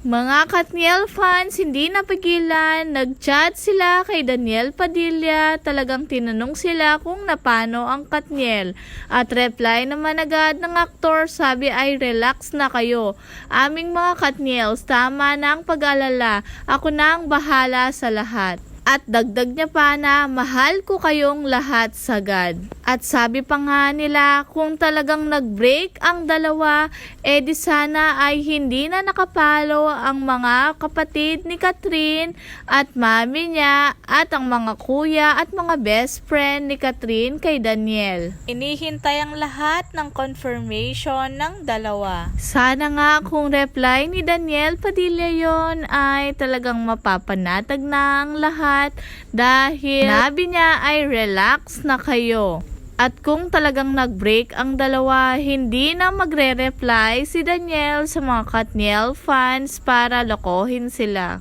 Mga Katniel fans, hindi napigilan. Nag-chat sila kay Daniel Padilla. Talagang tinanong sila kung napano ang Katniel. At reply naman agad ng aktor, sabi ay relax na kayo. Aming mga Katniels, tama na ang pag-alala. Ako na ang bahala sa lahat. At dagdag niya pa na mahal ko kayong lahat sagad. At sabi pa nga nila kung talagang nag-break ang dalawa, eh di sana ay hindi na nakapalo ang mga kapatid ni Catherine at mami niya at ang mga kuya at mga best friend ni Catherine kay Daniel. Inihintay ang lahat ng confirmation ng dalawa. Sana nga kung reply ni Daniel Padilla yon ay talagang mapapanatag na ang lahat dahil nabi niya ay relax na kayo. At kung talagang nag-break ang dalawa, hindi na magre-reply si Daniel sa mga Katniel fans para lokohin sila.